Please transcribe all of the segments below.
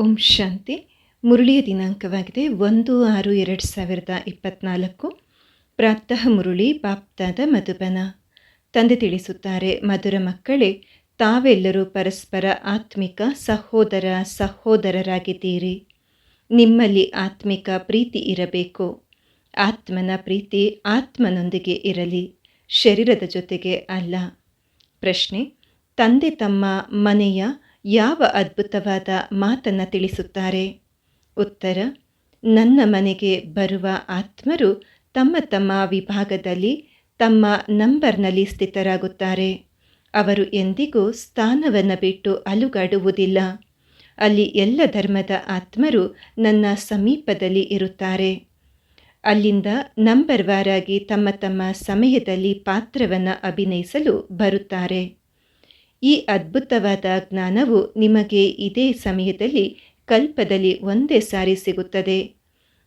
ಓಂ ಶಾಂತಿ. ಮುರುಳಿಯ ದಿನಾಂಕವಾಗಿದೆ ಒಂದು ಆರು ಎರಡು ಸಾವಿರದ ಇಪ್ಪತ್ನಾಲ್ಕು. ಪ್ರಾತಃ ಮುರುಳಿ, ಬಾಪ್ತಾದ ಮಧುಬನ. ತಂದೆ ತಿಳಿಸುತ್ತಾರೆ, ಮಧುರ ಮಕ್ಕಳೇ, ತಾವೆಲ್ಲರೂ ಪರಸ್ಪರ ಆತ್ಮಿಕ ಸಹೋದರ ಸಹೋದರರಾಗಿದ್ದೀರಿ. ನಿಮ್ಮಲ್ಲಿ ಆತ್ಮಿಕ ಪ್ರೀತಿ ಇರಬೇಕು. ಆತ್ಮನ ಪ್ರೀತಿ ಆತ್ಮನೊಂದಿಗೆ ಇರಲಿ, ಶರೀರದ ಜೊತೆಗೆ ಅಲ್ಲ. ಪ್ರಶ್ನೆ, ತಂದೆ ತಮ್ಮ ಮನೆಯ ಯಾವ ಅದ್ಭುತವಾದ ಮಾತನ್ನು ತಿಳಿಸುತ್ತಾರೆ? ಉತ್ತರ, ನನ್ನ ಮನೆಗೆ ಬರುವ ಆತ್ಮರು ತಮ್ಮ ತಮ್ಮ ವಿಭಾಗದಲ್ಲಿ ತಮ್ಮ ನಂಬರ್ನಲ್ಲಿ ಸ್ಥಿತರಾಗುತ್ತಾರೆ. ಅವರು ಎಂದಿಗೂ ಸ್ಥಾನವನ್ನು ಬಿಟ್ಟು ಅಲುಗಾಡುವುದಿಲ್ಲ. ಅಲ್ಲಿ ಎಲ್ಲ ಧರ್ಮದ ಆತ್ಮರು ನನ್ನ ಸಮೀಪದಲ್ಲಿ ಇರುತ್ತಾರೆ. ಅಲ್ಲಿಂದ ನಂಬರ್ವಾರಾಗಿ ತಮ್ಮ ತಮ್ಮ ಸಮಯದಲ್ಲಿ ಪಾತ್ರವನ್ನು ಅಭಿನಯಿಸಲು ಬರುತ್ತಾರೆ. ಈ ಅದ್ಭುತವಾದ ಜ್ಞಾನವು ನಿಮಗೆ ಇದೇ ಸಮಯದಲ್ಲಿ ಕಲ್ಪದಲ್ಲಿ ಒಂದೇ ಸಾರಿ ಸಿಗುತ್ತದೆ.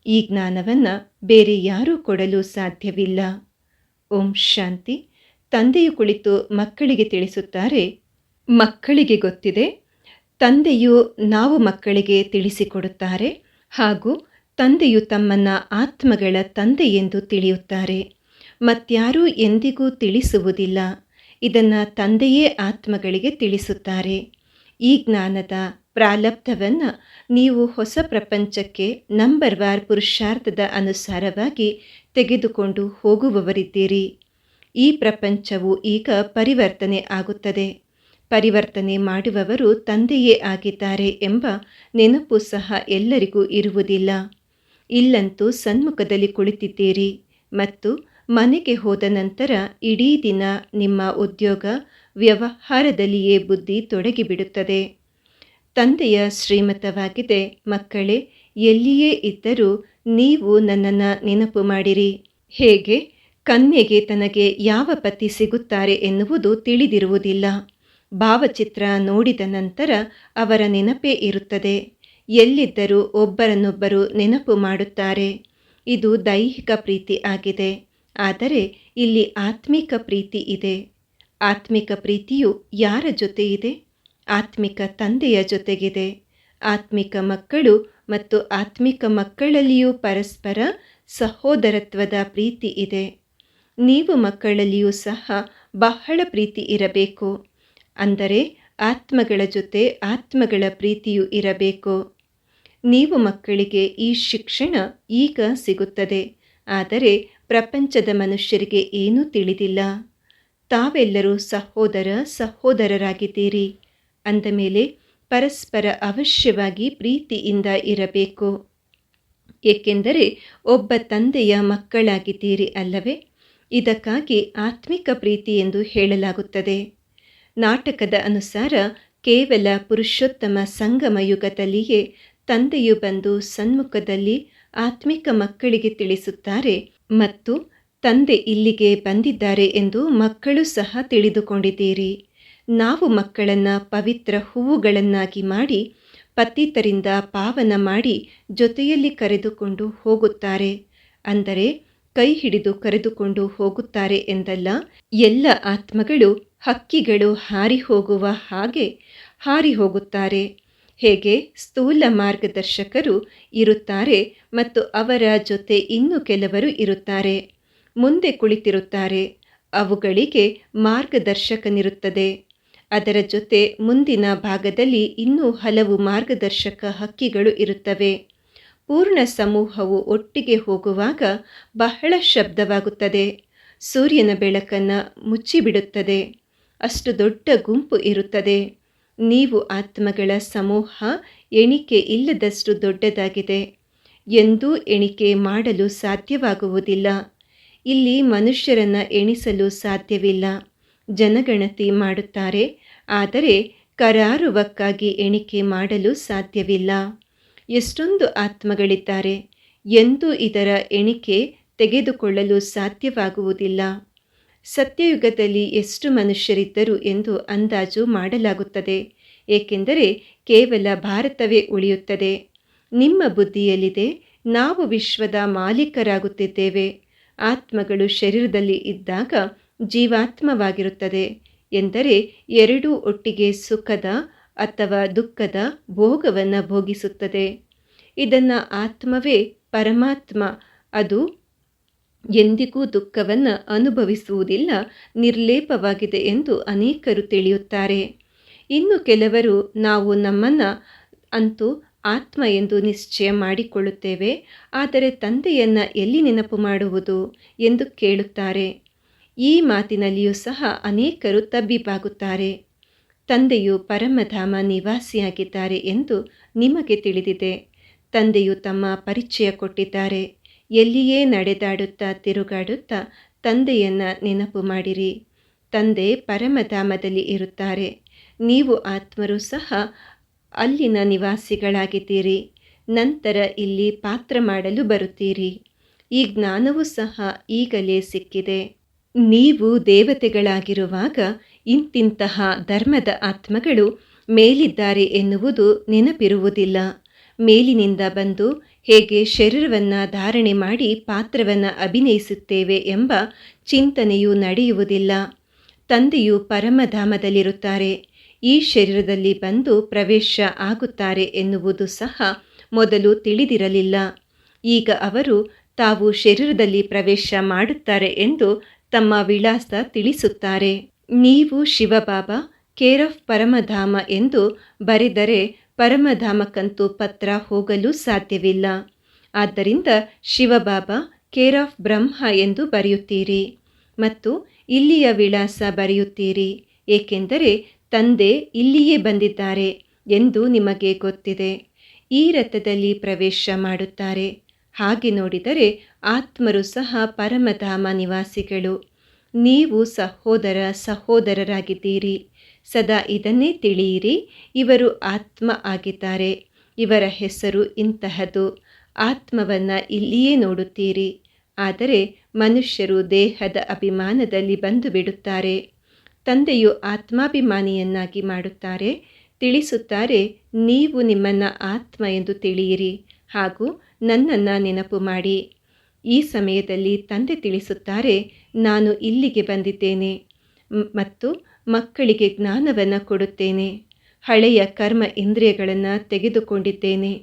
ಈ ಜ್ಞಾನವನ್ನು ಬೇರೆ ಯಾರೂ ಕೊಡಲು ಸಾಧ್ಯವಿಲ್ಲ. ಓಂ ಶಾಂತಿ. ತಂದೆಯು ಕುಳಿತು ಮಕ್ಕಳಿಗೆ ತಿಳಿಸುತ್ತಾರೆ, ಮಕ್ಕಳಿಗೆ ಗೊತ್ತಿದೆ. ತಂದೆಯು ನಾವು ಮಕ್ಕಳಿಗೆ ತಿಳಿಸಿಕೊಡುತ್ತಾರೆ ಹಾಗೂ ತಂದೆಯು ತಮ್ಮನ್ನು ಆತ್ಮಗಳ ತಂದೆ ಎಂದು ತಿಳಿಯುತ್ತಾರೆ. ಮತ್ಯಾರೂ ಎಂದಿಗೂ ತಿಳಿಸುವುದಿಲ್ಲ. ಇದನ್ನು ತಂದೆಯೇ ಆತ್ಮಗಳಿಗೆ ತಿಳಿಸುತ್ತಾರೆ. ಈ ಜ್ಞಾನದ ಪ್ರಾಲಬ್ಧವನ್ನು ನೀವು ಹೊಸ ಪ್ರಪಂಚಕ್ಕೆ ನಂಬರ್ ವಾರ್ ಪುರುಷಾರ್ಥದ ಅನುಸಾರವಾಗಿ ತೆಗೆದುಕೊಂಡು ಹೋಗುವವರಿದ್ದೀರಿ. ಈ ಪ್ರಪಂಚವು ಈಗ ಪರಿವರ್ತನೆ ಆಗುತ್ತದೆ. ಪರಿವರ್ತನೆ ಮಾಡುವವರು ತಂದೆಯೇ ಆಗಿದ್ದಾರೆ ಎಂಬ ನೆನಪು ಸಹ ಎಲ್ಲರಿಗೂ ಇರುವುದಿಲ್ಲ. ಇಲ್ಲಂತೂ ಸನ್ಮುಖದಲ್ಲಿ ಕುಳಿತಿದ್ದೀರಿ ಮತ್ತು ಮನೆಗೆ ಹೋದ ನಂತರ ಇಡೀ ದಿನ ನಿಮ್ಮ ಉದ್ಯೋಗ ವ್ಯವಹಾರದಲ್ಲಿಯೇ ಬುದ್ಧಿ ತೊಡಗಿಬಿಡುತ್ತದೆ. ತಂದೆಯ ಶ್ರೀಮತವಾಗಿದೆ ಮಕ್ಕಳೇ, ಎಲ್ಲಿಯೇ ಇದ್ದರೂ ನೀವು ನನ್ನನ್ನು ನೆನಪು ಮಾಡಿರಿ. ಹೇಗೆ? ಕನ್ಯೆಗೆ ತನಗೆ ಯಾವ ಪತಿ ಸಿಗುತ್ತಾರೆ ಎನ್ನುವುದು ತಿಳಿದಿರುವುದಿಲ್ಲ. ಭಾವಚಿತ್ರ ನೋಡಿದ ನಂತರ ಅವರ ನೆನಪೇ ಇರುತ್ತದೆ. ಎಲ್ಲಿದ್ದರೂ ಒಬ್ಬರನ್ನೊಬ್ಬರು ನೆನಪು ಮಾಡುತ್ತಾರೆ. ಇದು ದೈಹಿಕ ಪ್ರೀತಿ ಆಗಿದೆ. ಆದರೆ ಇಲ್ಲಿ ಆತ್ಮಿಕ ಪ್ರೀತಿ ಇದೆ. ಆತ್ಮಿಕ ಪ್ರೀತಿಯು ಯಾರ ಜೊತೆ ಇದೆ? ಆತ್ಮಿಕ ತಂದೆಯ ಜೊತೆಗಿದೆ. ಆತ್ಮಿಕ ಮಕ್ಕಳು ಮತ್ತು ಆತ್ಮಿಕ ಮಕ್ಕಳಲ್ಲಿಯೂ ಪರಸ್ಪರ ಸಹೋದರತ್ವದ ಪ್ರೀತಿ ಇದೆ. ನೀವು ಮಕ್ಕಳಲ್ಲಿಯೂ ಸಹ ಬಹಳ ಪ್ರೀತಿ ಇರಬೇಕು. ಅಂದರೆ ಆತ್ಮಗಳ ಜೊತೆ ಆತ್ಮಗಳ ಪ್ರೀತಿಯು ಇರಬೇಕು. ನೀವು ಮಕ್ಕಳಿಗೆ ಈ ಶಿಕ್ಷಣ ಈಗ ಸಿಗುತ್ತದೆ. ಆದರೆ ಪ್ರಪಂಚದ ಮನುಷ್ಯರಿಗೆ ಏನೂ ತಿಳಿದಿಲ್ಲ. ತಾವೆಲ್ಲರೂ ಸಹೋದರ ಸಹೋದರರಾಗಿದ್ದೀರಿ. ಅಂದ ಮೇಲೆ ಪರಸ್ಪರ ಅವಶ್ಯವಾಗಿ ಪ್ರೀತಿಯಿಂದ ಇರಬೇಕು. ಏಕೆಂದರೆ ಒಬ್ಬ ತಂದೆಯ ಮಕ್ಕಳಾಗಿದ್ದೀರಿ ಅಲ್ಲವೇ? ಇದಕ್ಕಾಗಿ ಆತ್ಮಿಕ ಪ್ರೀತಿ ಎಂದು ಹೇಳಲಾಗುತ್ತದೆ. ನಾಟಕದ ಅನುಸಾರ ಕೇವಲ ಪುರುಷೋತ್ತಮ ಸಂಗಮ ಯುಗದಲ್ಲಿಯೇ ತಂದೆಯು ಬಂದು ಸನ್ಮುಖದಲ್ಲಿ ಆತ್ಮಿಕ ಮಕ್ಕಳಿಗೆ ತಿಳಿಸುತ್ತಾರೆ. ಮತ್ತು ತಂದೆ ಇಲ್ಲಿಗೆ ಬಂದಿದ್ದಾರೆ ಎಂದು ಮಕ್ಕಳು ಸಹ ತಿಳಿದುಕೊಂಡಿದ್ದೀರಿ. ನಾವು ಮಕ್ಕಳನ್ನು ಪವಿತ್ರ ಹೂವುಗಳನ್ನಾಗಿ ಮಾಡಿ ಪತಿತರಿಂದ ಪಾವನ ಮಾಡಿ ಜೊತೆಯಲ್ಲಿ ಕರೆದುಕೊಂಡು ಹೋಗುತ್ತಾರೆ. ಅಂದರೆ, ಕೈ ಹಿಡಿದು ಕರೆದುಕೊಂಡು ಹೋಗುತ್ತಾರೆ ಎಂದಲ್ಲ, ಎಲ್ಲ ಆತ್ಮಗಳು ಹಕ್ಕಿಗಳು ಹಾರಿ ಹೋಗುವ ಹಾಗೆ ಹಾರಿ ಹೋಗುತ್ತಾರೆ ಹೇಗೆ ಸ್ಥೂಲ ಮಾರ್ಗದರ್ಶಕರು ಇರುತ್ತಾರೆ ಮತ್ತು ಅವರ ಜೊತೆ ಇನ್ನು ಕೆಲವರು ಇರುತ್ತಾರೆ. ಮುಂದೆ ಕುಳಿತಿರುತ್ತಾರೆ. ಅವುಗಳಿಗೆ ಮಾರ್ಗದರ್ಶಕನಿರುತ್ತದೆ. ಅದರ ಜೊತೆ ಮುಂದಿನ ಭಾಗದಲ್ಲಿ ಇನ್ನೂ ಹಲವು ಮಾರ್ಗದರ್ಶಕ ಹಕ್ಕಿಗಳು ಇರುತ್ತವೆ. ಪೂರ್ಣ ಸಮೂಹವು ಒಟ್ಟಿಗೆ ಹೋಗುವಾಗ ಬಹಳ ಶಬ್ದವಾಗುತ್ತದೆ. ಸೂರ್ಯನ ಬೆಳಕನ್ನು ಮುಚ್ಚಿಬಿಡುತ್ತದೆ. ಅಷ್ಟು ದೊಡ್ಡ ಗುಂಪು ಇರುತ್ತದೆ. ನೀವು ಆತ್ಮಗಳ ಸಮೂಹ, ಎಣಿಕೆ ಇಲ್ಲದಷ್ಟು ದೊಡ್ಡದಾಗಿದೆ. ಎಂದೂ ಎಣಿಕೆ ಮಾಡಲು ಸಾಧ್ಯವಾಗುವುದಿಲ್ಲ. ಇಲ್ಲಿ ಮನುಷ್ಯರನ್ನು ಎಣಿಸಲು ಸಾಧ್ಯವಿಲ್ಲ. ಜನಗಣತಿ ಮಾಡುತ್ತಾರೆ, ಆದರೆ ಕರಾರುವಕ್ಕಾಗಿ ಎಣಿಕೆ ಮಾಡಲು ಸಾಧ್ಯವಿಲ್ಲ. ಎಷ್ಟೊಂದು ಆತ್ಮಗಳಿದ್ದಾರೆ, ಎಂದೂ ಇದರ ಎಣಿಕೆ ತೆಗೆದುಕೊಳ್ಳಲು ಸಾಧ್ಯವಾಗುವುದಿಲ್ಲ. ಸತ್ಯಯುಗದಲ್ಲಿ ಎಷ್ಟು ಮನುಷ್ಯರಿದ್ದರು ಎಂದು ಅಂದಾಜು ಮಾಡಲಾಗುತ್ತದೆ. ಏಕೆಂದರೆ ಕೇವಲ ಭಾರತವೇ ಉಳಿಯುತ್ತದೆ. ನಿಮ್ಮ ಬುದ್ಧಿಯಲ್ಲಿದೆ. ನಾವು ವಿಶ್ವದ ಮಾಲೀಕರಾಗುತ್ತಿದ್ದೇವೆ. ಆತ್ಮಗಳು ಶರೀರದಲ್ಲಿ ಇದ್ದಾಗ ಜೀವಾತ್ಮವಾಗಿರುತ್ತದೆ ಎಂದರೆ ಎರಡೂ ಒಟ್ಟಿಗೆ ಸುಖದ ಅಥವಾ ದುಃಖದ ಭೋಗವನ್ನು ಭೋಗಿಸುತ್ತದೆ. ಇದನ್ನು ಆತ್ಮವೇ ಪರಮಾತ್ಮ, ಅದು ಎಂದಿಗೂ ದುಃಖವನ್ನು ಅನುಭವಿಸುವುದಿಲ್ಲ, ನಿರ್ಲೇಪವಾಗಿದೆ ಎಂದು ಅನೇಕರು ತಿಳಿಯುತ್ತಾರೆ. ಇನ್ನು ಕೆಲವರು, ನಾವು ನಮ್ಮನ್ನು ಅಂತೂ ಆತ್ಮ ಎಂದು ನಿಶ್ಚಯ ಮಾಡಿಕೊಳ್ಳುತ್ತೇವೆ, ಆದರೆ ತಂದೆಯನ್ನು ಎಲ್ಲಿ ನೆನಪು ಮಾಡುವುದು ಎಂದು ಕೇಳುತ್ತಾರೆ. ಈ ಮಾತಿನಲ್ಲಿಯೂ ಸಹ ಅನೇಕರು ತಬ್ಬಿಬಾಗುತ್ತಾರೆ. ತಂದೆಯು ಪರಮಧಾಮ ನಿವಾಸಿಯಾಗಿದ್ದಾರೆ ಎಂದು ನಿಮಗೆ ತಿಳಿದಿದೆ. ತಂದೆಯು ತಮ್ಮ ಪರಿಚಯ ಕೊಟ್ಟಿದ್ದಾರೆ. ಎಲ್ಲಿಯೇ ನಡೆದಾಡುತ್ತಾ ತಿರುಗಾಡುತ್ತಾ ತಂದೆಯನ್ನು ನೆನಪು ಮಾಡಿರಿ. ತಂದೆ ಪರಮಧಾಮದಲ್ಲಿ ಇರುತ್ತಾರೆ. ನೀವು ಆತ್ಮರು ಸಹ ಅಲ್ಲಿನ ನಿವಾಸಿಗಳಾಗಿದ್ದೀರಿ. ನಂತರ ಇಲ್ಲಿ ಪಾತ್ರ ಮಾಡಲು ಬರುತ್ತೀರಿ. ಈ ಜ್ಞಾನವೂ ಸಹ ಈಗಲೇ ಸಿಕ್ಕಿದೆ. ನೀವು ದೇವತೆಗಳಾಗಿರುವಾಗ ಇಂತಿಂತಹ ಧರ್ಮದ ಆತ್ಮಗಳು ಮೇಲಿದ್ದಾರೆ ಎನ್ನುವುದು ನೆನಪಿರುವುದಿಲ್ಲ. ಮೇಲಿನಿಂದ ಬಂದು ಹೇಗೆ ಶರೀರವನ್ನು ಧಾರಣೆ ಮಾಡಿ ಪಾತ್ರವನ್ನು ಅಭಿನಯಿಸುತ್ತೇವೆ ಎಂಬ ಚಿಂತನೆಯು ನಡೆಯುವುದಿಲ್ಲ. ತಂದೆಯು ಪರಮಧಾಮದಲ್ಲಿರುತ್ತಾರೆ. ಈ ಶರೀರದಲ್ಲಿ ಬಂದು ಪ್ರವೇಶ ಆಗುತ್ತಾರೆ ಎನ್ನುವುದು ಸಹ ಮೊದಲು ತಿಳಿದಿರಲಿಲ್ಲ. ಈಗ ಅವರು ತಾವು ಶರೀರದಲ್ಲಿ ಪ್ರವೇಶ ಮಾಡುತ್ತಾರೆ ಎಂದು ತಮ್ಮ ವಿಳಾಸ ತಿಳಿಸುತ್ತಾರೆ. ನೀವು ಶಿವಬಾಬಾ, ಕೇರ್ ಆಫ್ ಪರಮಧಾಮ ಎಂದು ಬರೆದರೆ ಪರಮಧಾಮಕ್ಕಂತೂ ಪತ್ರ ಹೋಗಲು ಸಾಧ್ಯವಿಲ್ಲ. ಆದ್ದರಿಂದ ಶಿವಬಾಬಾ, ಕೇರ್ ಆಫ್ ಬ್ರಹ್ಮ ಎಂದು ಬರೆಯುತ್ತೀರಿ ಮತ್ತು ಇಲ್ಲಿಯ ವಿಳಾಸ ಬರೆಯುತ್ತೀರಿ, ಏಕೆಂದರೆ ತಂದೆ ಇಲ್ಲಿಯೇ ಬಂದಿದ್ದಾರೆ ಎಂದು ನಿಮಗೆ ಗೊತ್ತಿದೆ. ಈ ರಥದಲ್ಲಿ ಪ್ರವೇಶ ಮಾಡುತ್ತಾರೆ. ಹಾಗೆ ನೋಡಿದರೆ ಆತ್ಮರು ಸಹ ಪರಮಧಾಮ ನಿವಾಸಿಗಳು. ನೀವು ಸಹೋದರ ಸಹೋದರರಾಗಿದ್ದೀರಿ. ಸದಾ ಇದನ್ನೇ ತಿಳಿಯಿರಿ. ಇವರು ಆತ್ಮ ಆಗಿದ್ದಾರೆ. ಇವರ ಹೆಸರು ಇಂತಹದು. ಆತ್ಮವನ್ನು ಇಲ್ಲಿಯೇ ನೋಡುತ್ತೀರಿ. ಆದರೆ ಮನುಷ್ಯರು ದೇಹದ ಅಭಿಮಾನದಲ್ಲಿ ಬಂದು ಬಿಡುತ್ತಾರೆ. ತಂದೆಯು ಆತ್ಮಾಭಿಮಾನಿಯನ್ನಾಗಿ ಮಾಡುತ್ತಾರೆ. ತಿಳಿಸುತ್ತಾರೆ, ನೀವು ನಿಮ್ಮನ್ನು ಆತ್ಮ ಎಂದು ತಿಳಿಯಿರಿ. ಹಾಗೂ ನನ್ನನ್ನು ನೆನಪು ಮಾಡಿ. ಈ ಸಮಯದಲ್ಲಿ ತಂದೆ ತಿಳಿಸುತ್ತಾರೆ, ನಾನು ಇಲ್ಲಿಗೆ ಬಂದಿದ್ದೇನೆ. ಮತ್ತು ಮಕ್ಕಳಿಗೆ ಜ್ಞಾನವನ್ನು ಕೊಡುತ್ತೇನೆ. ಹಳೆಯ ಕರ್ಮ ಇಂದ್ರಿಯಗಳನ್ನು ತೆಗೆದುಕೊಂಡಿದ್ದೇನೆ.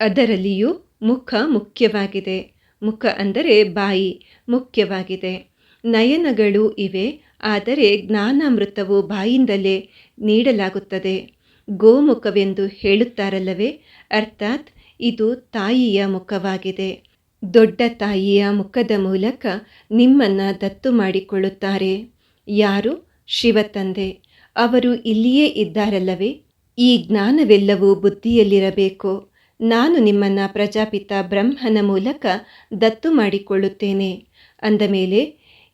ಅದರಲ್ಲಿಯೂ ಮುಖ ಮುಖ್ಯವಾಗಿದೆ. ಮುಖ ಅಂದರೆ ಬಾಯಿ ಮುಖ್ಯವಾಗಿದೆ. ನಯನಗಳು ಇವೆ, ಆದರೆ ಜ್ಞಾನಾಮೃತವು ಬಾಯಿಂದಲೇ ನೀಡಲಾಗುತ್ತದೆ. ಗೋಮುಖವೆಂದು ಹೇಳುತ್ತಾರಲ್ಲವೇ, ಅರ್ಥಾತ್ ಇದು ತಾಯಿಯ ಮುಖವಾಗಿದೆ. ದೊಡ್ಡ ತಾಯಿಯ ಮುಖದ ಮೂಲಕ ನಿಮ್ಮನ್ನು ದತ್ತು ಮಾಡಿಕೊಳ್ಳುತ್ತಾರೆ. ಯಾರು? ಶಿವತಂದೆ, ಅವರು ಇಲ್ಲಿಯೇ ಇದ್ದಾರಲ್ಲವೇ? ಈ ಜ್ಞಾನವೆಲ್ಲವೂ ಬುದ್ಧಿಯಲ್ಲಿರಬೇಕು? ನಾನು ನಿಮ್ಮನ್ನು ಪ್ರಜಾಪಿತ ಬ್ರಹ್ಮನ ಮೂಲಕ ದತ್ತು ಮಾಡಿಕೊಳ್ಳುತ್ತೇನೆ. ಅಂದ ಮೇಲೆ,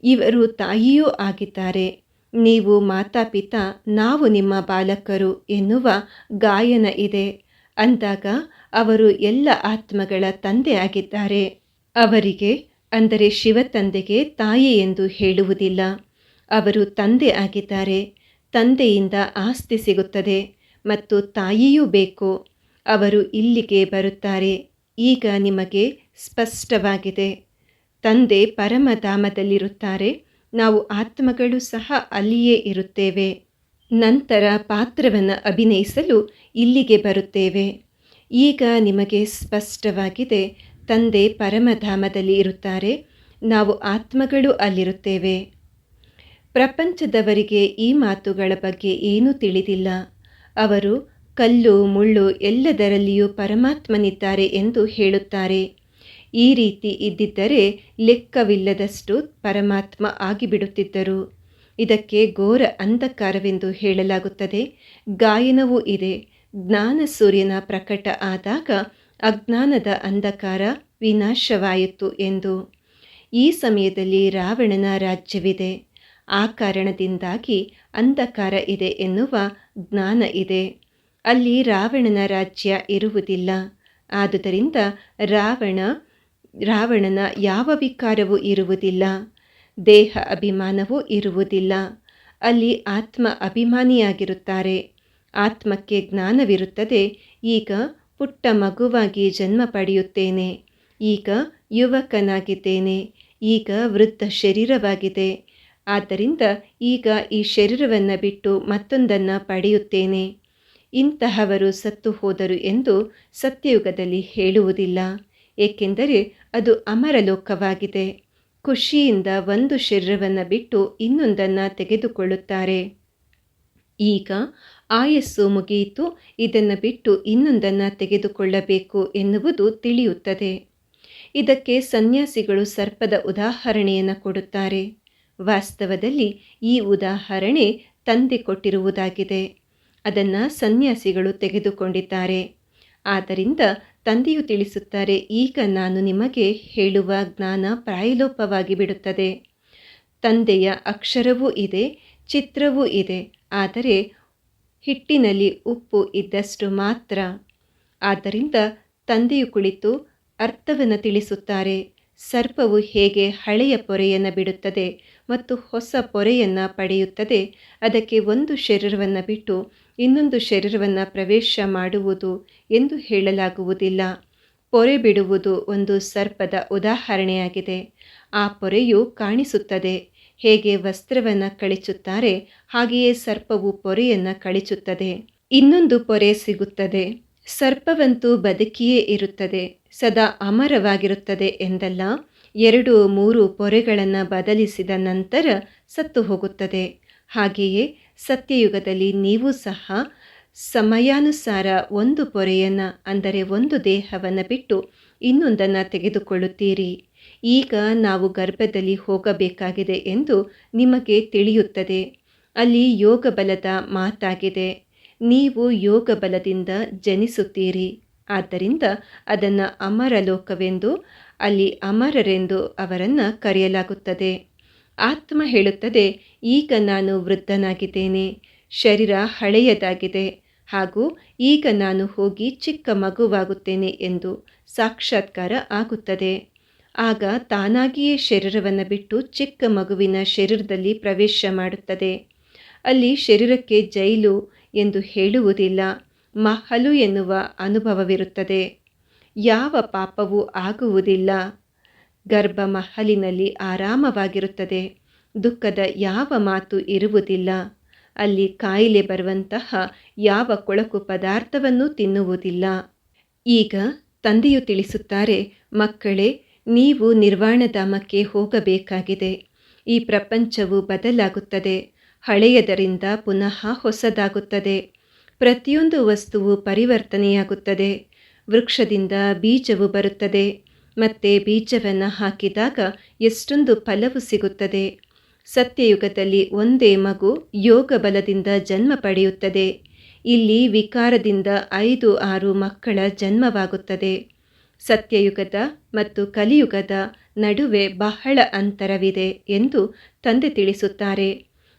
ಇವರು ತಾಯಿಯೂ ಆಗಿದ್ದಾರೆ. ನೀವು ಮಾತಾಪಿತ, ನಾವು ನಿಮ್ಮ ಬಾಲಕರು ಎನ್ನುವ ಗಾಯನ ಇದೆ. ಅಂದಾಗ ಅವರು ಎಲ್ಲ ಆತ್ಮಗಳ ತಂದೆ ಆಗಿದ್ದಾರೆ. ಅವರಿಗೆ, ಅಂದರೆ ಶಿವತಂದೆಗೆ ತಾಯಿ ಎಂದು ಹೇಳುವುದಿಲ್ಲ. ಅವರು ತಂದೆ ಆಗಿದ್ದಾರೆ. ತಂದೆಯಿಂದ ಆಸ್ತಿ ಸಿಗುತ್ತದೆ ಮತ್ತು ತಾಯಿಯೂ ಬೇಕು. ಅವರು ಇಲ್ಲಿಗೆ ಬರುತ್ತಾರೆ. ಈಗ ನಿಮಗೆ ಸ್ಪಷ್ಟವಾಗಿದೆ. ತಂದೆ ಪರಮಧಾಮದಲ್ಲಿರುತ್ತಾರೆ ನಾವು ಆತ್ಮಗಳು ಸಹ ಅಲ್ಲಿಯೇ ಇರುತ್ತೇವೆ. ನಂತರ ಪಾತ್ರವನ್ನು ಅಭಿನಯಿಸಲು ಇಲ್ಲಿಗೆ ಬರುತ್ತೇವೆ. ಈಗ ನಿಮಗೆ ಸ್ಪಷ್ಟವಾಗಿದೆ. ತಂದೆ ಪರಮಧಾಮದಲ್ಲಿ ಇರುತ್ತಾರೆ. ನಾವು ಆತ್ಮಗಳು ಅಲ್ಲಿರುತ್ತೇವೆ. ಪ್ರಪಂಚದವರಿಗೆ ಈ ಮಾತುಗಳ ಬಗ್ಗೆ ಏನೂ ತಿಳಿದಿಲ್ಲ. ಅವರು, ಕಲ್ಲು, ಮುಳ್ಳು ಎಲ್ಲದರಲ್ಲಿಯೂ ಪರಮಾತ್ಮನಿದ್ದಾರೆ ಎಂದು ಹೇಳುತ್ತಾರೆ. ಈ ರೀತಿ ಇದ್ದಿದ್ದರೆ ಲೆಕ್ಕವಿಲ್ಲದಷ್ಟು ಪರಮಾತ್ಮ ಆಗಿಬಿಡುತ್ತಿದ್ದರು. ಇದಕ್ಕೆ ಘೋರ ಅಂಧಕಾರವೆಂದು ಹೇಳಲಾಗುತ್ತದೆ. ಗಾಯನವೂ ಇದೆ. ಜ್ಞಾನ ಸೂರ್ಯನ ಪ್ರಕಟ ಆದಾಗ ಅಜ್ಞಾನದ ಅಂಧಕಾರ ವಿನಾಶವಾಯಿತು ಎಂದು. ಈ ಸಮಯದಲ್ಲಿ ರಾವಣನ ರಾಜ್ಯವಿದೆ. ಆ ಕಾರಣದಿಂದಾಗಿ ಅಂಧಕಾರ ಇದೆ ಎನ್ನುವ ಜ್ಞಾನ ಇದೆ. ಅಲ್ಲಿ ರಾವಣನ ರಾಜ್ಯ ಇರುವುದಿಲ್ಲ. ಆದುದರಿಂದ ರಾವಣ, ರಾವಣನ ಯಾವ ವಿಕಾರವೂ ಇರುವುದಿಲ್ಲ. ದೇಹ ಅಭಿಮಾನವೂ ಇರುವುದಿಲ್ಲ. ಅಲ್ಲಿ ಆತ್ಮ ಅಭಿಮಾನಿಯಾಗಿರುತ್ತಾರೆ. ಆತ್ಮಕ್ಕೆ ಜ್ಞಾನವಿರುತ್ತದೆ. ಈಗ ಪುಟ್ಟ ಮಗುವಾಗಿ ಜನ್ಮ ಪಡೆಯುತ್ತೇನೆ. ಈಗ ಯುವಕನಾಗಿದ್ದೇನೆ. ಈಗ ವೃದ್ಧ ಶರೀರವಾಗಿದೆ. ಆದ್ದರಿಂದ ಈಗ ಈ ಶರೀರವನ್ನು ಬಿಟ್ಟು ಮತ್ತೊಂದನ್ನು ಪಡೆಯುತ್ತೇನೆ. ಇಂತಹವರು ಸತ್ತು ಹೋದರು ಎಂದು ಸತ್ಯಯುಗದಲ್ಲಿ ಹೇಳುವುದಿಲ್ಲ. ಏಕೆಂದರೆ ಅದು ಅಮರಲೋಕವಾಗಿದೆ. ಖುಷಿಯಿಂದ ಒಂದು ಶರೀರವನ್ನು ಬಿಟ್ಟು ಇನ್ನೊಂದನ್ನು ತೆಗೆದುಕೊಳ್ಳುತ್ತಾರೆ. ಈಗ ಆಯಸ್ಸು ಮುಗಿಯಿತು, ಇದನ್ನು ಬಿಟ್ಟು ಇನ್ನೊಂದನ್ನು ತೆಗೆದುಕೊಳ್ಳಬೇಕು ಎನ್ನುವುದು ತಿಳಿಯುತ್ತದೆ. ಇದಕ್ಕೆ ಸನ್ಯಾಸಿಗಳು ಸರ್ಪದ ಉದಾಹರಣೆಯನ್ನು ಕೊಡುತ್ತಾರೆ. ವಾಸ್ತವದಲ್ಲಿ ಈ ಉದಾಹರಣೆ ತಂದೆ ಕೊಟ್ಟಿರುವುದಾಗಿದೆ ಅದನ್ನು ಸನ್ಯಾಸಿಗಳು ತೆಗೆದುಕೊಂಡಿದ್ದಾರೆ. ಆದ್ದರಿಂದ ತಂದೆಯು ತಿಳಿಸುತ್ತಾರೆ, ಈಗ ನಾನು ನಿಮಗೆ ಹೇಳುವ ಜ್ಞಾನ ಪ್ರಾಯಲೋಪವಾಗಿ ಬಿಡುತ್ತದೆ. ತಂದೆಯ ಅಕ್ಷರವೂ ಇದೆ, ಚಿತ್ರವೂ ಇದೆ, ಆದರೆ ಹಿಟ್ಟಿನಲ್ಲಿ ಉಪ್ಪು ಇದ್ದಷ್ಟು ಮಾತ್ರ. ಆದ್ದರಿಂದ ತಂದೆಯು ಕುಳಿತು ಅರ್ಥವನ್ನು ತಿಳಿಸುತ್ತಾರೆ. ಸರ್ಪವು ಹೇಗೆ ಹಳೆಯ ಪೊರೆಯನ್ನು ಬಿಡುತ್ತದೆ ಮತ್ತು ಹೊಸ ಪೊರೆಯನ್ನು ಪಡೆಯುತ್ತದೆ. ಅದಕ್ಕೆ ಒಂದು ಶರೀರವನ್ನು ಬಿಟ್ಟು ಇನ್ನೊಂದು ಶರೀರವನ್ನು ಪ್ರವೇಶ ಮಾಡುವುದು ಎಂದು ಹೇಳಲಾಗುವುದಿಲ್ಲ. ಪೊರೆ ಬಿಡುವುದು ಒಂದು ಸರ್ಪದ ಉದಾಹರಣೆಯಾಗಿದೆ. ಆ ಪೊರೆಯು ಕಾಣಿಸುತ್ತದೆ. ಹೇಗೆ ವಸ್ತ್ರವನ್ನು ಕಳಿಸುತ್ತಾರೆ ಹಾಗೆಯೇ ಸರ್ಪವು ಪೊರೆಯನ್ನು ಕಳಿಚುತ್ತದೆ. ಇನ್ನೊಂದು ಪೊರೆ ಸಿಗುತ್ತದೆ. ಸರ್ಪವಂತೂ ಬದುಕಿಯೇ ಇರುತ್ತದೆ. ಸದಾ ಅಮರವಾಗಿರುತ್ತದೆ ಎಂದಲ್ಲ. ಎರಡು ಮೂರು ಪೊರೆಗಳನ್ನು ಬದಲಿಸಿದ ನಂತರ ಸತ್ತು ಹೋಗುತ್ತದೆ. ಹಾಗೆಯೇ ಸತ್ಯಯುಗದಲ್ಲಿ ನೀವು ಸಹ ಸಮಯಾನುಸಾರ ಒಂದು ಪೊರೆಯನ್ನು, ಅಂದರೆ ಒಂದು ದೇಹವನ್ನು ಬಿಟ್ಟು ಇನ್ನೊಂದನ್ನು ತೆಗೆದುಕೊಳ್ಳುತ್ತೀರಿ. ಈಗ ನಾವು ಗರ್ಭದಲ್ಲಿ ಹೋಗಬೇಕಾಗಿದೆ ಎಂದು ನಿಮಗೆ ತಿಳಿಯುತ್ತದೆ. ಅಲ್ಲಿ ಯೋಗ ಬಲದ ಮಾತಾಗಿದೆ. ನೀವು ಯೋಗ ಬಲದಿಂದ ಜನಿಸುತ್ತೀರಿ. ಆದ್ದರಿಂದ ಅದನ್ನು ಅಮರಲೋಕವೆಂದು ಅಲ್ಲಿ ಅಮರರೆಂದು ಅವರನ್ನು ಕರೆಯಲಾಗುತ್ತದೆ. ಆತ್ಮ ಹೇಳುತ್ತದೆ, ಈಗ ನಾನು ವೃದ್ಧನಾಗಿದ್ದೇನೆ, ಶರೀರ ಹಳೆಯದಾಗಿದೆ, ಹಾಗೂ ಈಗ ನಾನು ಹೋಗಿ ಚಿಕ್ಕ ಮಗುವಾಗುತ್ತೇನೆ ಎಂದು ಸಾಕ್ಷಾತ್ಕಾರ ಆಗುತ್ತದೆ. ಆಗ ತಾನಾಗಿಯೇ ಶರೀರವನ್ನು ಬಿಟ್ಟು ಚಿಕ್ಕ ಮಗುವಿನ ಶರೀರದಲ್ಲಿ ಪ್ರವೇಶ ಮಾಡುತ್ತದೆ. ಅಲ್ಲಿ ಶರೀರಕ್ಕೆ ಜೈಲು ಎಂದು ಹೇಳುವುದಿಲ್ಲ, ಮಹಲು ಎನ್ನುವ ಅನುಭವವಿರುತ್ತದೆ. ಯಾವ ಪಾಪವೂ ಆಗುವುದಿಲ್ಲ. ಗರ್ಭ ಮಹಲಿನಲ್ಲಿ ಆರಾಮವಾಗಿರುತ್ತದೆ. ದುಃಖದ ಯಾವ ಮಾತು ಇರುವುದಿಲ್ಲ. ಅಲ್ಲಿ ಕಾಯಿಲೆ ಬರುವಂತಹ ಯಾವ ಕೊಳಕು ಪದಾರ್ಥವನ್ನೂ ತಿನ್ನುವುದಿಲ್ಲ. ಈಗ ತಂದೆಯು ತಿಳಿಸುತ್ತಾರೆ, ಮಕ್ಕಳೇ, ನೀವು ನಿರ್ವಾಣಧಾಮಕ್ಕೆ ಹೋಗಬೇಕಾಗಿದೆ. ಈ ಪ್ರಪಂಚವು ಬದಲಾಗುತ್ತದೆ. ಹಳೆಯದರಿಂದ ಪುನಃ ಹೊಸದಾಗುತ್ತದೆ. ಪ್ರತಿಯೊಂದು ವಸ್ತುವು ಪರಿವರ್ತನೆಯಾಗುತ್ತದೆ. ವೃಕ್ಷದಿಂದ ಬೀಜವು ಬರುತ್ತದೆ. ಮತ್ತೆ ಬೀಜವನ್ನು ಹಾಕಿದಾಗ ಎಷ್ಟೊಂದು ಫಲವು ಸಿಗುತ್ತದೆ. ಸತ್ಯಯುಗದಲ್ಲಿ ಒಂದೇ ಮಗು ಯೋಗ ಬಲದಿಂದ ಜನ್ಮ ಪಡೆಯುತ್ತದೆ. ಇಲ್ಲಿ ವಿಕಾರದಿಂದ ಐದು ಆರು ಮಕ್ಕಳ ಜನ್ಮವಾಗುತ್ತದೆ. ಸತ್ಯಯುಗದ ಮತ್ತು ಕಲಿಯುಗದ ನಡುವೆ ಬಹಳ ಅಂತರವಿದೆ ಎಂದು ತಂದೆ ತಿಳಿಸುತ್ತಾರೆ.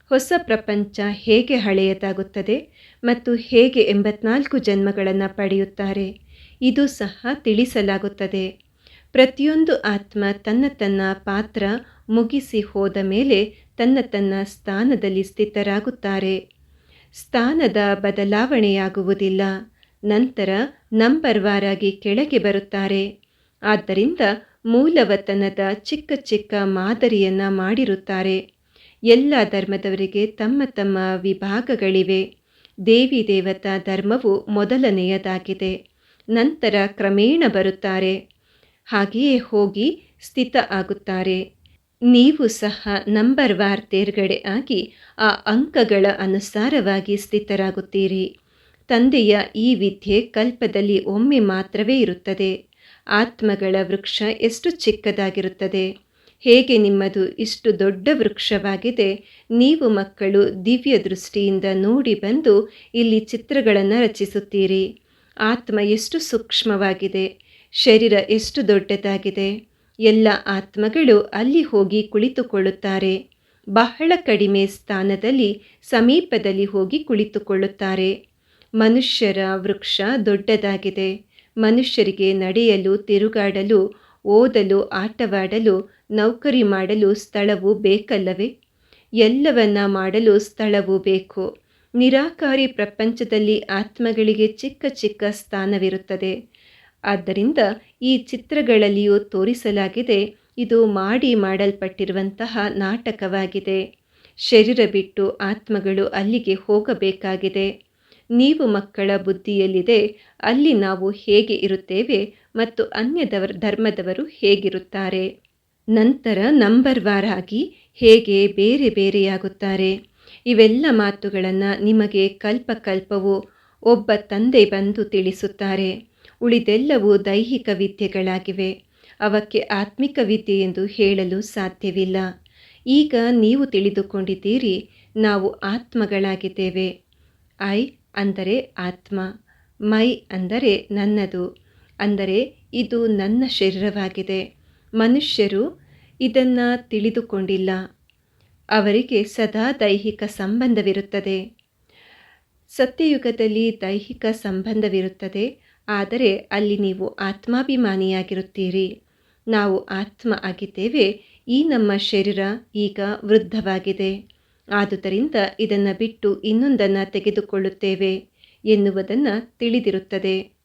ಹೊಸ ಪ್ರಪಂಚ ಹೇಗೆ ಹಳೆಯದಾಗುತ್ತದೆ ಮತ್ತು ಹೇಗೆ ಎಂಬತ್ನಾಲ್ಕು ಜನ್ಮಗಳನ್ನು ಪಡೆಯುತ್ತಾರೆ. ಇದು ಸಹ ತಿಳಿಸಲಾಗುತ್ತದೆ. ಪ್ರತಿಯೊಂದು ಆತ್ಮ ತನ್ನ ತನ್ನ ಪಾತ್ರ ಮುಗಿಸಿ ಹೋದ ಮೇಲೆ ತನ್ನ ತನ್ನ ಸ್ಥಾನದಲ್ಲಿ ಸ್ಥಿತರಾಗುತ್ತಾರೆ. ಸ್ಥಾನದ ಬದಲಾವಣೆಯಾಗುವುದಿಲ್ಲ. ನಂತರ ನಂಬರ್ವಾರಾಗಿ ಕೆಳಗೆ ಬರುತ್ತಾರೆ. ಆದ್ದರಿಂದ ಮೂಲವತನದ ಚಿಕ್ಕ ಚಿಕ್ಕ ಮಾದರಿಯನ್ನು ಮಾಡಿರುತ್ತಾರೆ. ಎಲ್ಲ ಧರ್ಮದವರಿಗೆ ತಮ್ಮ ತಮ್ಮ ವಿಭಾಗಗಳಿವೆ. ದೇವಿ ದೇವತಾ ಧರ್ಮವು ಮೊದಲನೆಯದಾಗಿದೆ. ನಂತರ ಕ್ರಮೇಣ ಬರುತ್ತಾರೆ. ಹಾಗೆಯೇ ಹೋಗಿ ಸ್ಥಿತ ಆಗುತ್ತಾರೆ. ನೀವು ಸಹ ನಂಬರ್ ವಾರ್ ತೇರ್ಗಡೆ ಆಗಿ ಆ ಅಂಕಗಳ ಅನುಸಾರವಾಗಿ ಸ್ಥಿತರಾಗುತ್ತೀರಿ. ತಂದೆಯ ಈ ವಿದ್ಯೆ ಕಲ್ಪದಲ್ಲಿ ಒಮ್ಮೆ ಮಾತ್ರವೇ ಇರುತ್ತದೆ. ಆತ್ಮಗಳ ವೃಕ್ಷ ಎಷ್ಟು ಚಿಕ್ಕದಾಗಿರುತ್ತದೆ? ಹೇಗೆ ನಿಮ್ಮದು ಇಷ್ಟು ದೊಡ್ಡ ವೃಕ್ಷವಾಗಿದೆ? ನೀವು ಮಕ್ಕಳು ದಿವ್ಯ ದೃಷ್ಟಿಯಿಂದ ನೋಡಿ ಬಂದು ಇಲ್ಲಿ ಚಿತ್ರಗಳನ್ನು ರಚಿಸುತ್ತೀರಿ. ಆತ್ಮ ಎಷ್ಟು ಸೂಕ್ಷ್ಮವಾಗಿದೆ, ಶರೀರ ಎಷ್ಟು ದೊಡ್ಡದಾಗಿದೆ, ಎಲ್ಲ ಆತ್ಮಗಳು ಅಲ್ಲಿ ಹೋಗಿ ಕುಳಿತುಕೊಳ್ಳುತ್ತಾರೆ, ಬಹಳ ಕಡಿಮೆ ಸ್ಥಾನದಲ್ಲಿ ಸಮೀಪದಲ್ಲಿ ಹೋಗಿ ಕುಳಿತುಕೊಳ್ಳುತ್ತಾರೆ. ಮನುಷ್ಯರ ವೃಕ್ಷ ದೊಡ್ಡದಾಗಿದೆ, ಮನುಷ್ಯರಿಗೆ ನಡೆಯಲು, ತಿರುಗಾಡಲು, ಓದಲು, ಆಟವಾಡಲು, ನೌಕರಿ ಮಾಡಲು ಸ್ಥಳವು ಬೇಕಲ್ಲವೇ? ಎಲ್ಲವನ್ನ ಮಾಡಲು ಸ್ಥಳವು ಬೇಕು. ನಿರಾಕಾರಿ ಪ್ರಪಂಚದಲ್ಲಿ ಆತ್ಮಗಳಿಗೆ ಚಿಕ್ಕ ಚಿಕ್ಕ ಸ್ಥಾನವಿರುತ್ತದೆ. ಆದ್ದರಿಂದ ಈ ಚಿತ್ರಗಳಲ್ಲಿಯೂ ತೋರಿಸಲಾಗಿದೆ, ಇದು ಮಾಡಿ ಮಾಡಲ್ಪಟ್ಟಿರುವಂತಹ ನಾಟಕವಾಗಿದೆ. ಶರೀರ ಬಿಟ್ಟು ಆತ್ಮಗಳು ಅಲ್ಲಿಗೆ ಹೋಗಬೇಕಾಗಿದೆ. ನೀವು ಮಕ್ಕಳ ಬುದ್ಧಿಯಲ್ಲಿದೆ, ಅಲ್ಲಿ ನಾವು ಹೇಗೆ ಇರುತ್ತೇವೆ ಮತ್ತು ಅನ್ಯದವರ ಧರ್ಮದವರು ಹೇಗಿರುತ್ತಾರೆ? ನಂತರ ನಂಬರ್ ವಾರ್ ಆಗಿ ಹೇಗೆ ಬೇರೆ ಬೇರೆಯಾಗುತ್ತಾರೆ? ಇವೆಲ್ಲ ಮಾತುಗಳನ್ನು ನಿಮಗೆ ಕಲ್ಪಕಲ್ಪವು ಒಬ್ಬ ತಂದೆ ಬಂದು ತಿಳಿಸುತ್ತಾರೆ. ಉಳಿದೆಲ್ಲವೂ ದೈಹಿಕ ವಿದ್ಯೆಗಳಾಗಿವೆ. ಅವಕ್ಕೆ ಆತ್ಮಿಕ ವಿದ್ಯೆ ಎಂದು ಹೇಳಲು ಸಾಧ್ಯವಿಲ್ಲ. ಈಗ ನೀವು ತಿಳಿದುಕೊಂಡಿದ್ದೀರಿ, ನಾವು ಆತ್ಮಗಳಾಗಿದ್ದೇವೆ. ಐ ಅಂದರೆ ಆತ್ಮ, ಮೈ ಅಂದರೆ ನನ್ನದು, ಅಂದರೆ ಇದು ನನ್ನ ಶರೀರವಾಗಿದೆ. ಮನುಷ್ಯರು ಇದನ್ನು ತಿಳಿದುಕೊಂಡಿಲ್ಲ. ಅವರಿಗೆ ಸದಾ ದೈಹಿಕ ಸಂಬಂಧವಿರುತ್ತದೆ. ಸತ್ಯಯುಗದಲ್ಲಿ ದೈಹಿಕ ಸಂಬಂಧವಿರುತ್ತದೆ, ಆದರೆ ಅಲ್ಲಿ ನೀವು ಆತ್ಮಾಭಿಮಾನಿಯಾಗಿರುತ್ತೀರಿ. ನಾವು ಆತ್ಮ ಆಗಿದ್ದೇವೆ, ಈ ನಮ್ಮ ಶರೀರ ಈಗ ವೃದ್ಧವಾಗಿದೆ. ಆದುದರಿಂದ ಇದನ್ನು ಬಿಟ್ಟು ಇನ್ನೊಂದನ್ನು ತೆಗೆದುಕೊಳ್ಳುತ್ತೇವೆ ಎನ್ನುವುದನ್ನು ತಿಳಿದಿರುತ್ತದೆ.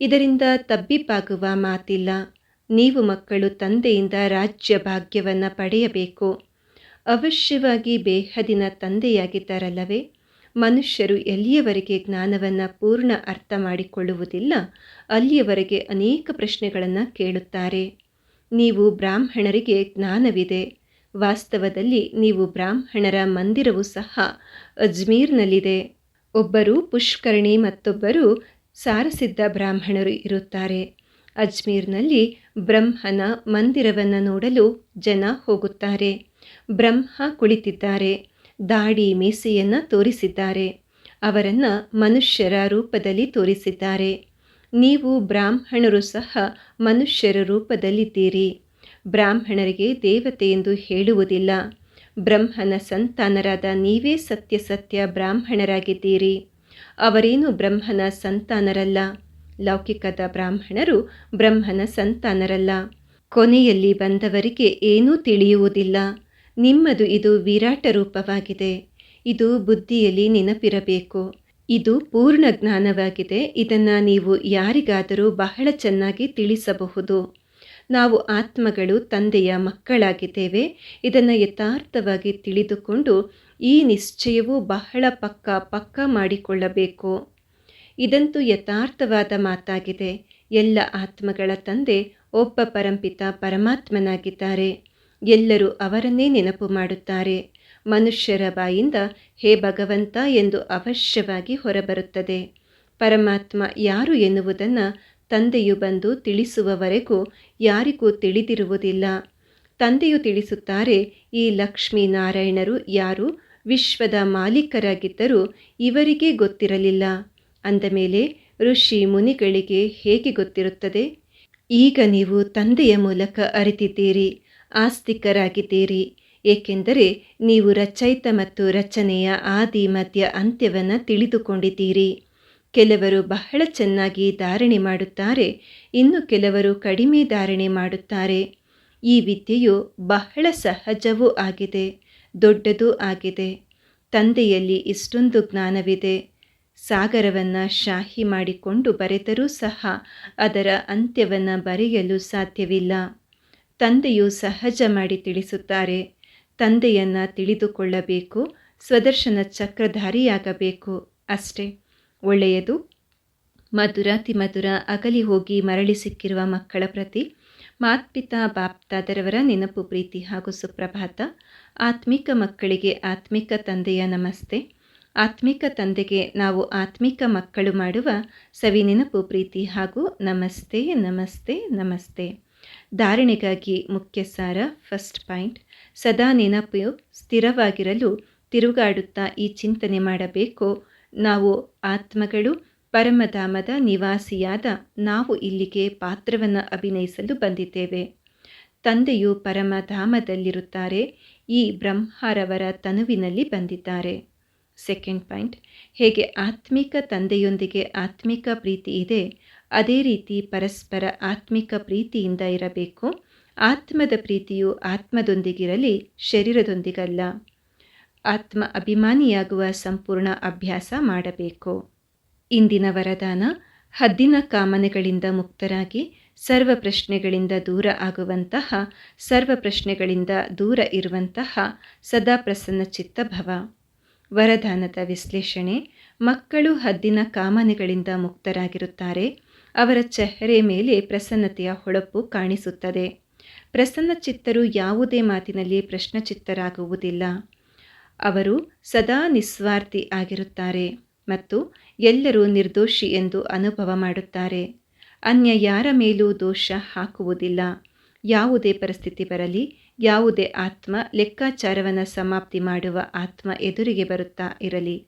ಇದರಿಂದ ತಬ್ಬಿಬ್ಬಾಗುವ ಮಾತಿಲ್ಲ. ನೀವು ಮಕ್ಕಳು ತಂದೆಯಿಂದ ರಾಜ್ಯ ಭಾಗ್ಯವನ್ನು ಪಡೆಯಬೇಕು. ಅವಶ್ಯವಾಗಿ ಬೇಹದಿನ ತಂದೆಯಾಗಿದ್ದಾರಲ್ಲವೇ? ಮನುಷ್ಯರು ಎಲ್ಲಿಯವರೆಗೆ ಜ್ಞಾನವನ್ನು ಪೂರ್ಣ ಅರ್ಥ ಮಾಡಿಕೊಳ್ಳುವುದಿಲ್ಲ, ಅಲ್ಲಿಯವರೆಗೆ ಅನೇಕ ಪ್ರಶ್ನೆಗಳನ್ನು ಕೇಳುತ್ತಾರೆ. ನೀವು ಬ್ರಾಹ್ಮಣರಿಗೆ ಜ್ಞಾನವಿದೆ. ವಾಸ್ತವದಲ್ಲಿ ನೀವು ಬ್ರಾಹ್ಮಣರ ಮಂದಿರವು ಸಹ ಅಜ್ಮೀರ್ನಲ್ಲಿದೆ. ಒಬ್ಬರು ಪುಷ್ಕರಣಿ, ಮತ್ತೊಬ್ಬರು ಸಾರಸಿದ್ಧ ಬ್ರಾಹ್ಮಣರು ಇರುತ್ತಾರೆ. ಅಜ್ಮೀರ್ನಲ್ಲಿ ಬ್ರಹ್ಮನ ಮಂದಿರವನ್ನು ನೋಡಲು ಜನ ಹೋಗುತ್ತಾರೆ. ಬ್ರಹ್ಮ ಕುಳಿತಿದ್ದಾರೆ. ದಾಡಿ ಮೀಸೆಯನ್ನು ತೋರಿಸಿದ್ದಾರೆ. ಅವರನ್ನು ಮನುಷ್ಯರ ರೂಪದಲ್ಲಿ ತೋರಿಸಿದ್ದಾರೆ. ನೀವು ಬ್ರಾಹ್ಮಣರು ಸಹ ಮನುಷ್ಯರ ರೂಪದಲ್ಲಿದ್ದೀರಿ. ಬ್ರಾಹ್ಮಣರಿಗೆ ದೇವತೆ ಎಂದು ಹೇಳುವುದಿಲ್ಲ. ಬ್ರಹ್ಮನ ಸಂತಾನರಾದ ನೀವೇ ಸತ್ಯ ಸತ್ಯ ಬ್ರಾಹ್ಮಣರಾಗಿದ್ದೀರಿ. ಅವರೇನು ಬ್ರಹ್ಮನ ಸಂತಾನರಲ್ಲ. ಲೌಕಿಕದ ಬ್ರಾಹ್ಮಣರು ಬ್ರಹ್ಮನ ಸಂತಾನರಲ್ಲ. ಕೊನೆಯಲ್ಲಿ ಬಂದವರಿಗೆ ಏನೂ ತಿಳಿಯುವುದಿಲ್ಲ. ನಿಮ್ಮದು ಇದು ವಿರಾಟ ರೂಪವಾಗಿದೆ. ಇದು ಬುದ್ಧಿಯಲ್ಲಿ ನೆನಪಿರಬೇಕು. ಇದು ಪೂರ್ಣ ಜ್ಞಾನವಾಗಿದೆ. ಇದನ್ನು ನೀವು ಯಾರಿಗಾದರೂ ಬಹಳ ಚೆನ್ನಾಗಿ ತಿಳಿಸಬಹುದು. ನಾವು ಆತ್ಮಗಳು ತಂದೆಯ ಮಕ್ಕಳಾಗಿದ್ದೇವೆ. ಇದನ್ನು ಯಥಾರ್ಥವಾಗಿ ತಿಳಿದುಕೊಂಡು ಈ ನಿಶ್ಚಯವು ಬಹಳ ಪಕ್ಕ ಪಕ್ಕ ಮಾಡಿಕೊಳ್ಳಬೇಕು. ಇದಂತೂ ಯಥಾರ್ಥವಾದ ಮಾತಾಗಿದೆ. ಎಲ್ಲ ಆತ್ಮಗಳ ತಂದೆ ಒಬ್ಬ ಪರಂಪಿತ ಪರಮಾತ್ಮನಾಗಿದ್ದಾರೆ. ಎಲ್ಲರೂ ಅವರನ್ನೇ ನೆನಪು ಮಾಡುತ್ತಾರೆ. ಮನುಷ್ಯರ ಬಾಯಿಂದ ಹೇ ಭಗವಂತ ಎಂದು ಅವಶ್ಯವಾಗಿ ಹೊರಬರುತ್ತದೆ. ಪರಮಾತ್ಮ ಯಾರು ಎನ್ನುವುದನ್ನು ತಂದೆಯು ಬಂದು ತಿಳಿಸುವವರೆಗೂ ಯಾರಿಗೂ ತಿಳಿದಿರುವುದಿಲ್ಲ. ತಂದೆಯು ತಿಳಿಸುತ್ತಾರೆ, ಈ ಲಕ್ಷ್ಮೀನಾರಾಯಣರು ಯಾರು? ವಿಶ್ವದ ಮಾಲೀಕರಾಗಿದ್ದರೂ ಇವರಿಗೆ ಗೊತ್ತಿರಲಿಲ್ಲ. ಅಂದಮೇಲೆ ಋಷಿ ಮುನಿಗಳಿಗೆ ಹೇಗೆ ಗೊತ್ತಿರುತ್ತದೆ? ಈಗ ನೀವು ತಂದೆಯ ಮೂಲಕ ಅರಿತಿದ್ದೀರಿ. ಆಸ್ತಿಕರಾಗಿದ್ದೀರಿ. ಏಕೆಂದರೆ ನೀವು ರಚಯಿತ ಮತ್ತು ರಚನೆಯ ಆದಿ ಮಧ್ಯ ಅಂತ್ಯವನ್ನು ತಿಳಿದುಕೊಂಡಿದ್ದೀರಿ. ಕೆಲವರು ಬಹಳ ಚೆನ್ನಾಗಿ ಧಾರಣೆ ಮಾಡುತ್ತಾರೆ, ಇನ್ನು ಕೆಲವರು ಕಡಿಮೆ ಧಾರಣೆ ಮಾಡುತ್ತಾರೆ. ಈ ವಿದ್ಯೆಯು ಬಹಳ ಸಹಜವೂ ಆಗಿದೆ, ದೊಡ್ಡದೂ ಆಗಿದೆ. ತಂದೆಯಲ್ಲಿ ಇಷ್ಟೊಂದು ಜ್ಞಾನವಿದೆ. ಸಾಗರವನ್ನು ಶಾಹಿ ಮಾಡಿಕೊಂಡು ಬರೆದರೂ ಸಹ ಅದರ ಅಂತ್ಯವನ್ನು ಬರೆಯಲು ಸಾಧ್ಯವಿಲ್ಲ. ತಂದೆಯು ಸಹಜ ಮಾಡಿ ತಿಳಿಸುತ್ತಾರೆ. ತಂದೆಯನ್ನು ತಿಳಿದುಕೊಳ್ಳಬೇಕು, ಸ್ವದರ್ಶನ ಚಕ್ರಧಾರಿಯಾಗಬೇಕು ಅಷ್ಟೇ. ಒಳ್ಳೆಯದು. ಮಧುರಾತಿ ಮಧುರ ಅಗಲಿ ಹೋಗಿ ಮರಳಿ ಸಿಕ್ಕಿರುವ ಮಕ್ಕಳ ಪ್ರತಿ ಮಾತ್ಪಿತಾ ಬಾಪ್ತಾದರವರ ನೆನಪು, ಪ್ರೀತಿ ಹಾಗೂ ಸುಪ್ರಭಾತ. ಆತ್ಮಿಕ ಮಕ್ಕಳಿಗೆ ಆತ್ಮಿಕ ತಂದೆಯ ನಮಸ್ತೆ. ಆತ್ಮಿಕ ತಂದೆಗೆ ನಾವು ಆತ್ಮಿಕ ಮಕ್ಕಳು ಮಾಡುವ ಸವಿ ನೆನಪು ಪ್ರೀತಿ ಹಾಗೂ ನಮಸ್ತೆ ನಮಸ್ತೆ ನಮಸ್ತೆ. ಧಾರಣೆಗಾಗಿ ಮುಖ್ಯ ಸಾರ ಫಸ್ಟ್ ಪಾಯಿಂಟ್ ಸದಾ ನೆನಪು ಸ್ಥಿರವಾಗಿರಲು ತಿರುಗಾಡುತ್ತಾ ಈ ಚಿಂತನೆ ಮಾಡಬೇಕು. ನಾವು ಆತ್ಮಗಳು, ಪರಮಧಾಮದ ನಿವಾಸಿಯಾದ ನಾವು ಇಲ್ಲಿಗೆ ಪಾತ್ರವನ್ನು ಅಭಿನಯಿಸಲು ಬಂದಿದ್ದೇವೆ. ತಂದೆಯು ಪರಮಧಾಮದಲ್ಲಿರುತ್ತಾರೆ, ಈ ಬ್ರಹ್ಮರವರ ತನುವಿನಲ್ಲಿ ಬಂದಿದ್ದಾರೆ. ಸೆಕೆಂಡ್ ಪಾಯಿಂಟ್ ಹೇಗೆ ಆತ್ಮಿಕ ತಂದೆಯೊಂದಿಗೆ ಆತ್ಮಿಕ ಪ್ರೀತಿ ಇದೆ ಅದೇ ರೀತಿ ಪರಸ್ಪರ ಆತ್ಮಿಕ ಪ್ರೀತಿಯಿಂದ ಇರಬೇಕು. ಆತ್ಮದ ಪ್ರೀತಿಯು ಆತ್ಮದೊಂದಿಗಿರಲಿ, ಶರೀರದೊಂದಿಗಲ್ಲ. ಆತ್ಮ ಅಭಿಮಾನಿಯಾಗುವ ಸಂಪೂರ್ಣ ಅಭ್ಯಾಸ ಮಾಡಬೇಕು. ಇಂದಿನ ವರದಾನ, ಹದ್ದಿನ ಕಾಮನೆಗಳಿಂದ ಮುಕ್ತರಾಗಿ, ಸರ್ವ ಪ್ರಶ್ನೆಗಳಿಂದ ದೂರ ಆಗುವಂತಹ, ಸರ್ವ ಪ್ರಶ್ನೆಗಳಿಂದ ದೂರ ಇರುವಂತಹ, ಸದಾ ಪ್ರಸನ್ನ ಚಿತ್ತ ಭವ. ವರದಾನದ ವಿಶ್ಲೇಷಣೆ, ಮಕ್ಕಳು ಹದ್ದಿನ ಕಾಮನೆಗಳಿಂದ ಮುಕ್ತರಾಗಿರುತ್ತಾರೆ. ಅವರ ಚೆಹರೆ ಮೇಲೆ ಪ್ರಸನ್ನತೆಯ ಹೊಳಪು ಕಾಣಿಸುತ್ತದೆ. ಪ್ರಸನ್ನ ಚಿತ್ತರು ಯಾವುದೇ ಮಾತಿನಲ್ಲಿ ಪ್ರಶ್ನಚಿತ್ತರಾಗುವುದಿಲ್ಲ. ಅವರು ಸದಾ ನಿಸ್ವಾರ್ಥಿ ಆಗಿರುತ್ತಾರೆ ಮತ್ತು ಎಲ್ಲರೂ ನಿರ್ದೋಷಿ ಎಂದು ಅನುಭವ ಮಾಡುತ್ತಾರೆ. ಅನ್ಯ ಯಾರ ಮೇಲೂ ದೋಷ ಹಾಕುವುದಿಲ್ಲ. ಯಾವುದೇ ಪರಿಸ್ಥಿತಿ ಬರಲಿ, ಯಾವುದೇ ಆತ್ಮ ಲೆಕ್ಕಾಚಾರವನ್ನು ಸಮಾಪ್ತಿ ಮಾಡುವ ಆತ್ಮ ಎದುರಿಗೆ ಬರುತ್ತಾ ಇರಲಿ.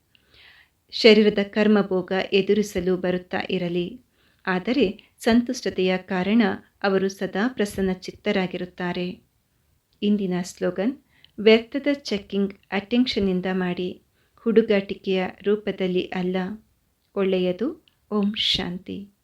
ಶರೀರದ ಕರ್ಮಭೋಗ ಎದುರಿಸಲು ಬರುತ್ತಾ ಇರಲಿ. ಆದರೆ ಸಂತುಷ್ಟತೆಯ ಕಾರಣ ಅವರು ಸದಾ ಪ್ರಸನ್ನ ಚಿತ್ತರಾಗಿರುತ್ತಾರೆ ಇಂದಿನ ಸ್ಲೋಗನ್, ವ್ಯರ್ಥದ ಚೆಕ್ಕಿಂಗ್ ಅಟೆನ್ಷನ್ನಿಂದ ಮಾಡಿ, ಹುಡುಗಾಟಿಕೆಯ ರೂಪದಲ್ಲಿ ಅಲ್ಲ. ಒಳ್ಳೆಯದು, ಓಂ ಶಾಂತಿ.